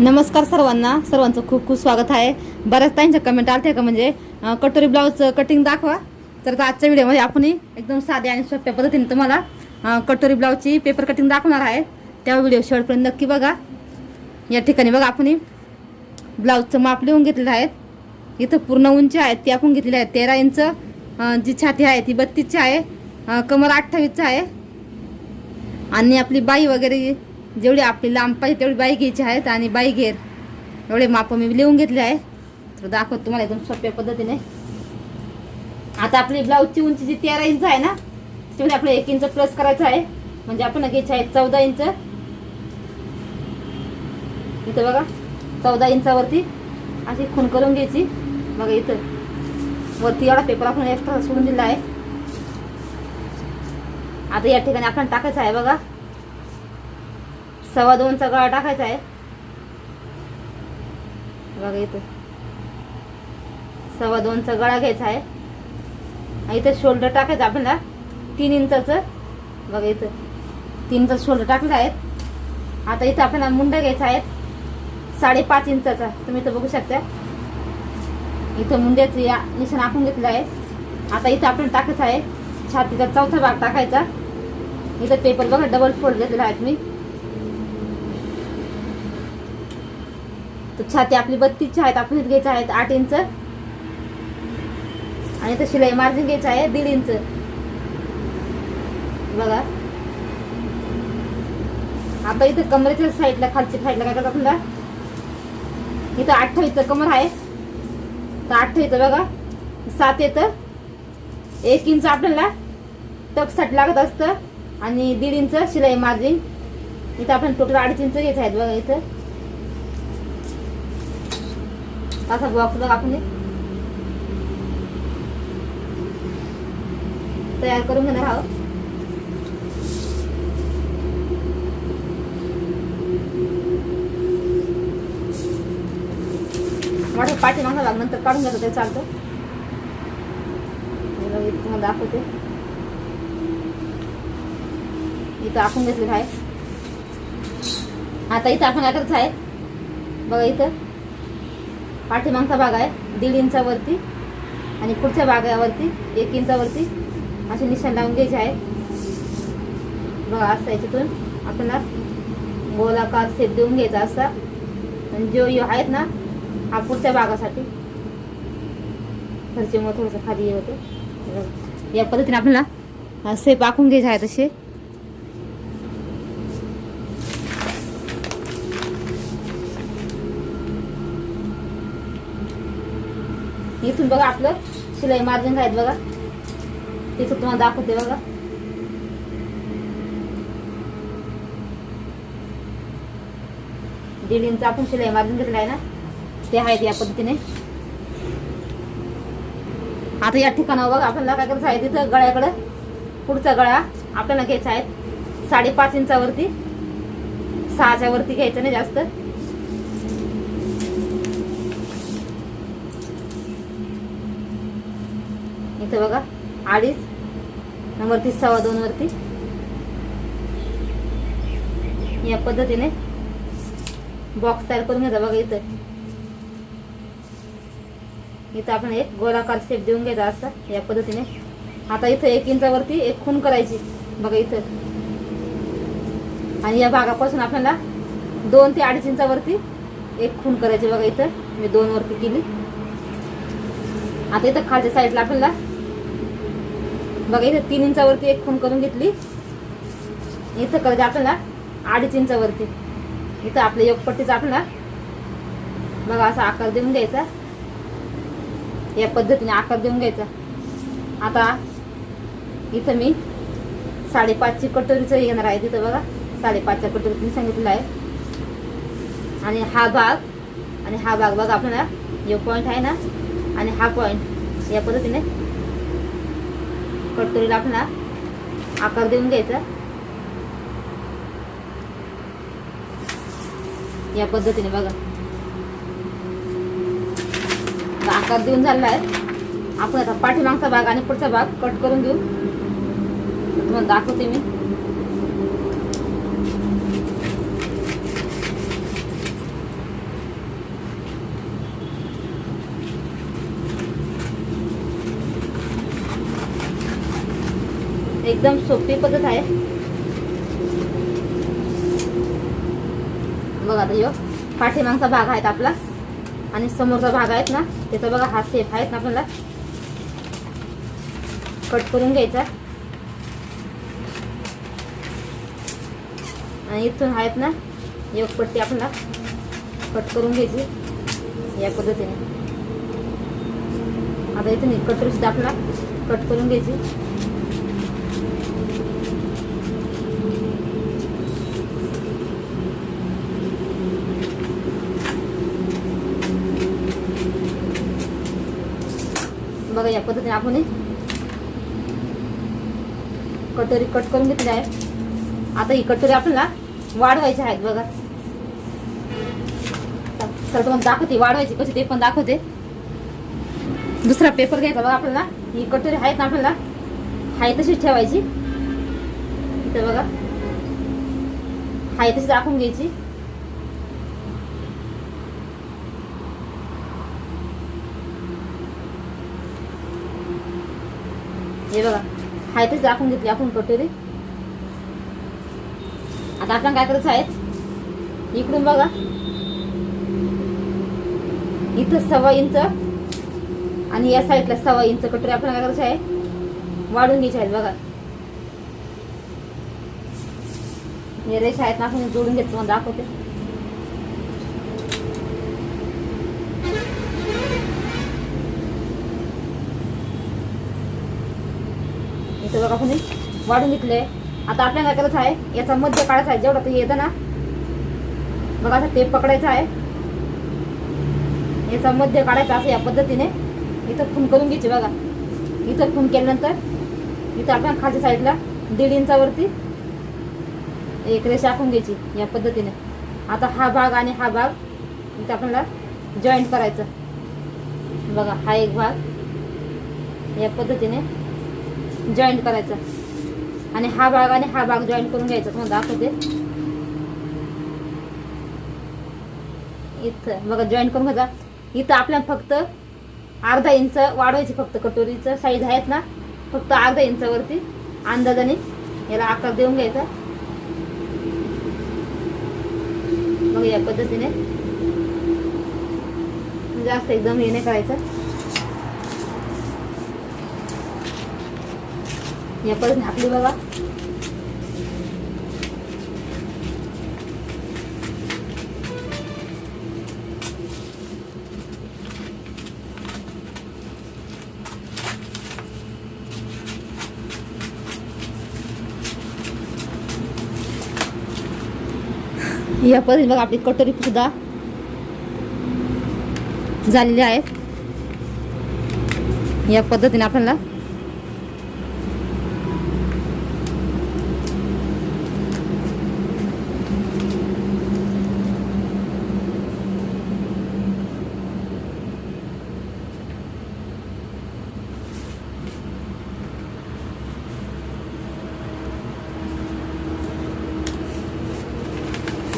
नमस्कार सर्वांना. सर्वांचं खूप खूप स्वागत आहे. बऱ्याच ताईंच्या कमेंट आलते का? म्हणजे कटोरी ब्लाऊज कटिंग दाखवा. तर आजच्या व्हिडिओमध्ये आपण एकदम साध्या आणि सोप्या पद्धतीने तुम्हाला कटोरी ब्लाऊजची पेपर कटिंग दाखवणार आहे. त्या व्हिडिओ शेवटपर्यंत नक्की बघा. या ठिकाणी बघा आपण ब्लाऊजचं माप लिहून घेतलेलं आहे. इथं पूर्ण उंची आहेत ती आपण घेतलेली आहे. तेरा इंच जी छाती आहे ती बत्तीसची आहे. कमर अठ्ठावीसचं आहे. आणि आपली बाई वगैरे जेवढी आपली लांब पाहिजे तेवढी बाई घ्यायची आहेत आणि बाई घेर एवढे माप मी लिहून घेतले आहे. तर दाखवत तुम्हाला एकदम सोप्या पद्धतीने. आता आपली ब्लाऊजची उंची जी तेरा इंच आहे ना त्याच्यामध्ये आपलं एक इंच प्लस करायचं आहे. म्हणजे आपण घ्यायचं आहे चौदा इंच. इथं बघा चौदा इंचावरती अशी खून करून घ्यायची. बघा इथं. वरती एवढा पेपर आपण एक्स्ट्रा सोडून दिला आहे. आता या ठिकाणी आपण टाकायचं आहे बघा. सव्वा दोनचा गळा टाकायचा आहे. बघा इथं. सव्वा दोनचा गळा घ्यायचा आहे. इथं शोल्डर टाकायचं आपल्याला. तीन इंचाचं. बघा इथं. तीन इंच शोल्डर टाकलं आहे. आता इथं आपल्याला मुंडा घ्यायचा आहे. साडेपाच इंचाचा. तुम्ही इथं बघू शकता. इथं मुंड्याचं या निशाण आपण घेतलं आहे. आता इथं आपण टाकायचं आहे. छातीचा चौथा भाग टाकायचा. इथं पेपर बघा डबल फोल्ड घेतलेला आहे तुम्ही. तर छाती आपली बत्तीसच्या आहेत आपण इथं घ्यायचं आहेत आठ इंच. आणि इथं शिलाई मार्जिन घ्यायचं आहे दीड इंच. बघा. आता इथं कमरेच्या साईडला खालच्या साईडला काय करतात आपल्याला? इथं अठ्ठावीसचं कमर आहे. तर अठ्ठावीसचं बघा. सात येतं. एक इंच आपल्याला टपसाठी लागत असतं. आणि दीड इंच शिलाई मार्जिन. इथं आपण टोटल अडीच इंच घ्यायचं आहेत बघा इथं. असा बॉक्स बघा आपण तयार करून घेणार आहोत. पाठी पाठीमागचा भाग नंतर काढून घेतो ते चालतं. तुम्हाला दाखवते. इथं आखून घेतलेलं आहे. आता इथं आपण काय आहे. बघा इथं. पाठीमागचा भाग आहे दीड इंचावरती आणि पुढच्या भागावरती एक इंचावरती असे निशाण लावून घ्यायचे आहे. बघा असं याच्यातून आपल्याला गोलाकार सेप देऊन घ्यायचा असा. आणि जो यो आहेत ना हा पुढच्या भागासाठी. खर्चेमुळे थोडंसं खाली होते होतं या पद्धतीने आपल्याला सेप आखून घ्यायचे आहे तसे इथून बघा आपलं. शिलाई मार्जिन आहेत बघा. तिथं तुम्हाला दाखवते बघा. दीड इंच आपण शिलाई मार्जिन घेतलं आहे ना ते आहेत या पद्धतीने. आता या ठिकाणावर बघा आपल्याला काय करायचं आहे तिथं गळ्याकडं पुढचा गळा आपल्याला घ्यायचा आहे. साडेपाच इंचावरती सहाच्या वरती घ्यायचं नाही जास्त. इथं बघा अडीच वरती सव्वा दोन वरती. या पद्धतीने बॉक्स तयार करून घ्यायचा बघा इथं. इथं आपण एक गोलाकार शेप देऊन घ्यायचा असा या पद्धतीने. आता इथं एक इंचावरती एक खून करायची बघा इथं. आणि या भागापासून आपल्याला दोन ते अडीच इंचावरती एक खून करायची बघा इथं. मी दोन वरती केली. आता इथं खालच्या साईडला आपल्याला बघा इथं तीन इंचावरती एक खून करून घेतली. इथं करायचं आपल्याला अडीच इंचावरती. इथं आपल्या योगपट्टीचा आपल्याला बघा असा आकार देऊन घ्यायचा. या पद्धतीने आकार देऊन घ्यायचा. आता इथं मी साडेपाचची कटोरीचं येणार आहे तिथं बघा. साडेपाचच्या कटोरीत मी सांगितलं आहे. आणि हा भाग आणि हा भाग बघा आपल्याला यो पॉईंट आहे ना? आणि हा पॉईंट या पद्धतीने कटोरीला आपल्याला आकार देऊन घ्यायचा. या पद्धतीने बघा. आता आकार देऊन झालेला आहे आपण आता पाठीमागचा भाग आणि पुढचा भाग कट करून देऊ तुम्हाला दाखवते मी. एकदम सोपी पद्धत आहे. बघा आता यो पाठीमागचा भाग आहेत आपला. आणि समोरचा भाग आहेत ना त्याचा बघा हा सेफ आहेत ना आपल्याला. कट करून घ्यायचा. आणि इथून आहेत ना एक पट्टी आपल्याला कट करून घ्यायची या पद्धतीने. आता इथून एक कटोरी सुद्धा कट करून घ्यायची. बघा या पद्धतीने आपण कटोरी कट करून घेतली आहे. आता ही कटोरी आपल्याला वाढवायची आहेत बघा. तर तुम्हाला दाखवते वाढवायची कशी ते पण दाखवते. दुसरा पेपर घ्यायचा बघा आपल्याला. ही कटोरी आहेत ना आपल्याला. हाय तशीच ठेवायची. इथं बघा. हाय तशी दाखवून घ्यायची. हे बघा. हाय तेच दाखवून घेतली आपण कटोरी आता आपण काय करायचं आहे? इकडून बघा. इथं सव्वा इंच आणि या साईडला सव्वा इंच कटोरी आपण काय करायचं आहे? वाढून घ्यायचे आहेत बघा. हे रेषा आहेत ना आपण जोडून घेतो दाखवते. हे बघा आपण वाढून घेतलंय आता आपल्याला काय करायचं आहे. याचा मध्य काढायचा आहे. जेवढा ते येतं ना बघा असं टेप पकडायचं आहे. याचा मध्य काढायचा असं या पद्धतीने इथं खून करून घ्यायची बघा. इथं खून केल्यानंतर इथं आपण खालच्या साईडला दीड इंचावरती एक रेषा आखून घ्यायची या पद्धतीने. आता हा भाग आणि हा भाग इथं आपल्याला जॉईंट करायचं. बघा हा एक भाग या पद्धतीने जॉईंट करायचा. आणि हा भाग आणि हा भाग जॉईंट करून घ्यायचा. तुम्हाला दाखवते. इथं बघा जॉईंट करून घ्यायचा इथं आपल्याला फक्त अर्धा इंच वाढवायची फक्त. कटोरीचं साईज आहेत ना फक्त अर्धा इंचावरती अंदाजाने याला आकार देऊन घ्यायचा. मग या पद्धतीने. जास्त एकदम हे नाही करायचं. या पद्धतीने आपली बघा. या पद्धतीने बघा आपली कटोरी सुद्धा झालेली आहे. या पद्धतीने आपल्याला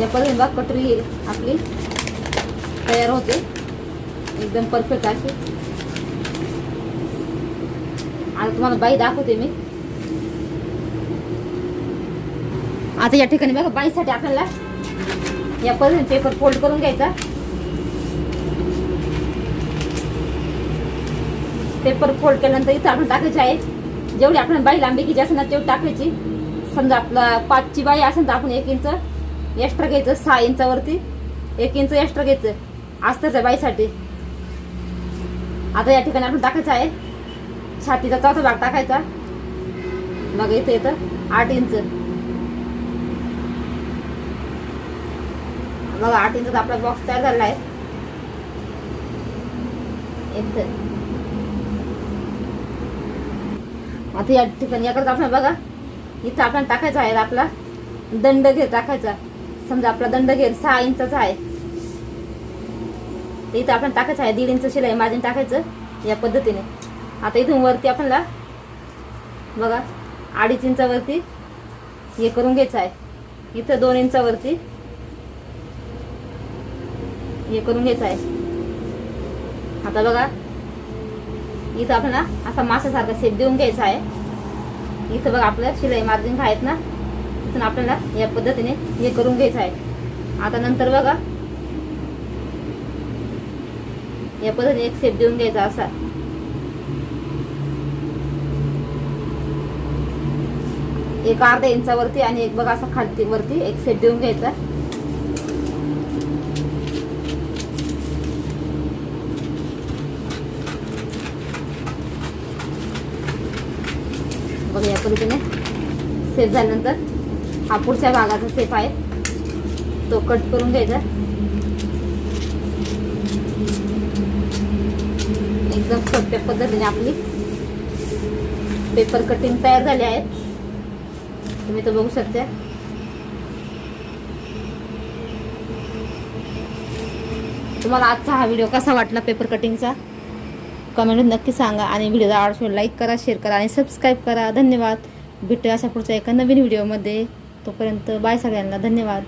या पद्धतीने बघा आपली तयार होते. एकदम परफेक्ट अशी आता तुम्हाला बाई दाखवते मी. आता या ठिकाणी बघा बाईसाठी आपल्याला या पर्यंत पेपर फोल्ड करून घ्यायचा. पेपर फोल्ड केल्यानंतर इथं आपण टाकायचे आहे. जेवढी आपण बाई लांबी घ्यायची असेल ना तेवढी टाकायची. समजा आपला पाचची बाई असेल तर आपण एक इंच एक्स्ट्रा घ्यायचं सहा इंचावरती. एक इंच एक्स्ट्रा घ्यायचं. अस्तरच्या बाईसाठी. आता या ठिकाणी आपण टाकायचं आहे. छातीचा चौथा भाग टाकायचा. मग इथं येतं. आठ इंच. बघा आठ इंच आपला बॉक्स तयार झाला आहे. आता या ठिकाणी याकडे आपण बघा. इथं आपण टाकायचा आहे आपला. दंड घे टाकायचा. समजा आपला दंड घेर सहा इंचाचा आहे. तर इथं आपण टाकायचं आहे दीड इंच शिलाई मार्जिन टाकायचं या पद्धतीने. आता इथून वरती आपल्याला बघा अडीच इंचावरती हे करून घ्यायचं आहे. इथं दोन इंचावरती हे करून घ्यायचं आहे. आता बघा इथं आपल्याला असा माशासारखा शेप देऊन घ्यायचा आहे. इथं बघा आपलं शिलाई मार्जिन आहेत ना तिथून आपल्याला या पद्धतीने हे करून घ्यायचं आहे. आता नंतर बघा. या पद्धतीने एक सेप देऊन घ्यायचा असा. एक अर्धा इंचावरती आणि एक बघा असा खालती वरती एक सेट देऊन घ्यायचा. बघा या पद्धतीने सेफ झाल्यानंतर हा पुढच्या भागाचा सेप आहे. तो कट करून घ्यायचा. एकदम सोप्या पद्धतीने आपली पेपर कटिंग तयार झाली आहे. तुम्ही तो बघू शकता. तुम्हाला आजचा हा व्हिडिओ कसा वाटला पेपर कटिंगचा कमेंट नक्की सांगा आणि व्हिडिओला आवडतो लाईक करा शेअर करा आणि सबस्क्राईब करा. धन्यवाद. भेटूया अशा पुढच्या एका नवीन व्हिडिओमध्ये तोपर्यंत बाय सगळ्यांना धन्यवाद.